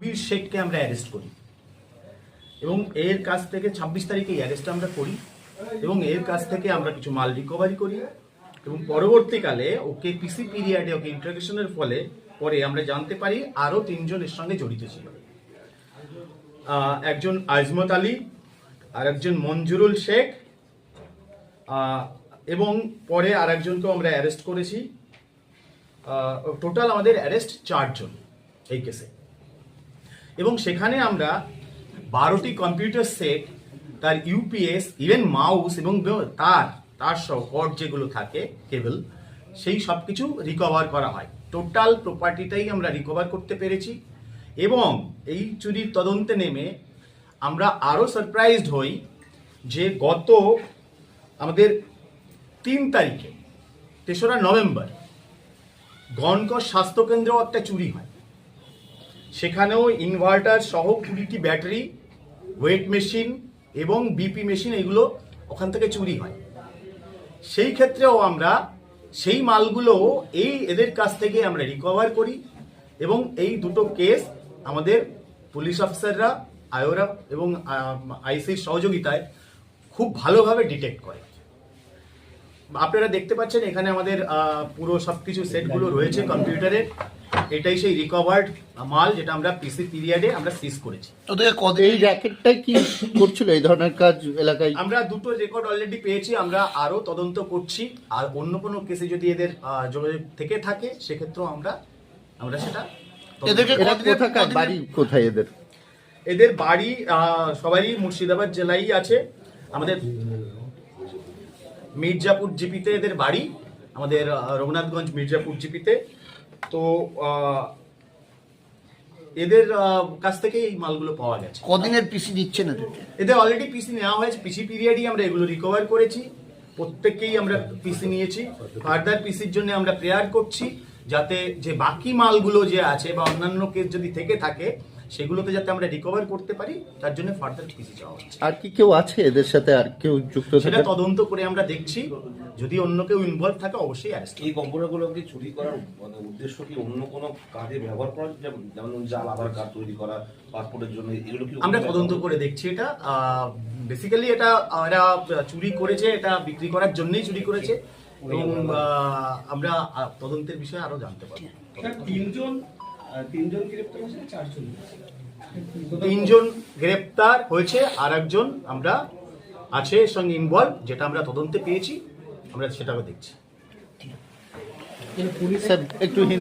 কবির শেখকে আমরা অ্যারেস্ট করি। এবং এর কাছ থেকে ছাব্বিশ তারিখে অ্যারেস্ট আমরা করি এবং এর কাছ থেকে আমরা কিছু মাল রিকভারি করি এবং পরবর্তীকালে ওকে পিসি পিরিয়ডে ওকে ইন্টারগেশনের ফলে পরে আমরা জানতে পারি আরও তিনজন এর সঙ্গে জড়িত ছিল। একজন আজমত আলী আর একজন মঞ্জুরুল শেখ। এবং পরে আর একজনকেও আমরা অ্যারেস্ট করেছি। টোটাল আমাদের অ্যারেস্ট চারজন এই কেসে এবং সেখানে আমরা বারোটি কম্পিউটার সেট তার ইউপিএস ইভেন মাউস এবং তার তার সহ কর্ড যেগুলো থাকে কেবল সেই সব কিছু রিকভার করা হয়। টোটাল প্রপার্টিটাই আমরা রিকভার করতে পেরেছি এবং এই চুরির তদন্তে নেমে আমরা আরও সারপ্রাইজড হই যে গত আমাদের তিন তারিখে, তেসরা নভেম্বর, গণকর স্বাস্থ্যকেন্দ্রেও একটা চুরি হয়। সেখানেও ইনভার্টার সহ কুড়িটি ব্যাটারি ওয়েট মেশিন এবং বিপি মেশিন এগুলো ওখান থেকে চুরি হয়। সেই ক্ষেত্রেও আমরা সেই মালগুলো এই এদের কাছ থেকে আমরা রিকভার করি এবং এই দুটো কেস আমাদের পুলিশ অফিসাররা আয়োরা এবং আইসির সহযোগিতায় খুব ভালোভাবে ডিটেক্ট করে। আপনারা দেখতে পাচ্ছেন এখানে আমাদের পুরো সবকিছু সেটগুলো রয়েছে কম্পিউটারে এটাই সেই রিকভার্ড মাল যেটা আমরা পিসি পিরিয়ডে আমরা সিজ করেছি। ওদের কত এই র্যাকেটটাই কি করছিল? এই ধরনের কাজ এলাকায় আমরা দুটো রেকর্ড অলরেডি পেয়েছি আমরা আরও তদন্ত করছি আর অন্য কোনো কেসে যদি এদের যোগাযোগ থেকে থাকে সেক্ষেত্রেও আমরা আমরা সেটা এদেরকে। এরা কোথাকার? বাড়ি কোথায় এদের? এদের বাড়ি আহ, সবারই মুর্শিদাবাদ জেলায় আছে। আমাদের মির্জাপুর জিপিতে এদের বাড়ি। আমাদের রঘুনাথগঞ্জ মির্জাপুর জিপিতে। তো এদের কাছ থেকে এই মালগুলো পাওয়া গেছে। কদিনের পিসি দিচ্ছেন এদেরকে এদের অলরেডি পিসি নেওয়া হয়েছে। পিসি পিরিয়ডই আমরা এগুলো রিকভার করেছি। প্রত্যেককেই আমরা পিসি নিয়েছি। ফার্দার পিসির জন্য আমরা প্রেয়ার করছি যাতে যে বাকি মালগুলো যে আছে বা অন্যান্য কেস যদি থেকে থাকে সেগুলোতে যাতে আমরা রিকভার করতে পারি তার জন্য ফার্দার পিসি চাওয়া হচ্ছে। আর কি কেউ আছে এদের সাথে? আর কেউ যুক্ত সেটা তদন্ত করে আমরা দেখছি। যদি অন্য কেউ ইনভলভ থাকে অবশ্যই অ্যারেস্ট এই কম্পিউটারগুলো কি চুরি করার মানে উদ্দেশ্য কি অন্য কোনো কাজে ব্যবহার করা যেমন যেমন জাল আধার কার্ড তৈরি করা পাসপোর্টের জন্য এগুলো কি আমরা তদন্ত করে দেখছি এটা। বেসিক্যালি এটা এরা চুরি করেছে এটা বিক্রি করার জন্যই চুরি করেছে। এবং আমরা তদন্তের বিষয়ে আরও জানতে পারব। তিনজন তিনজন গ্রেপ্তার হয়েছে চারজন তিনজন গ্রেপ্তার হয়েছে আর একজন আমরা আছে এর সঙ্গে ইনভলভ যেটা আমরা তদন্তে পেয়েছি। আমরা সেটাও দেখছি। একটু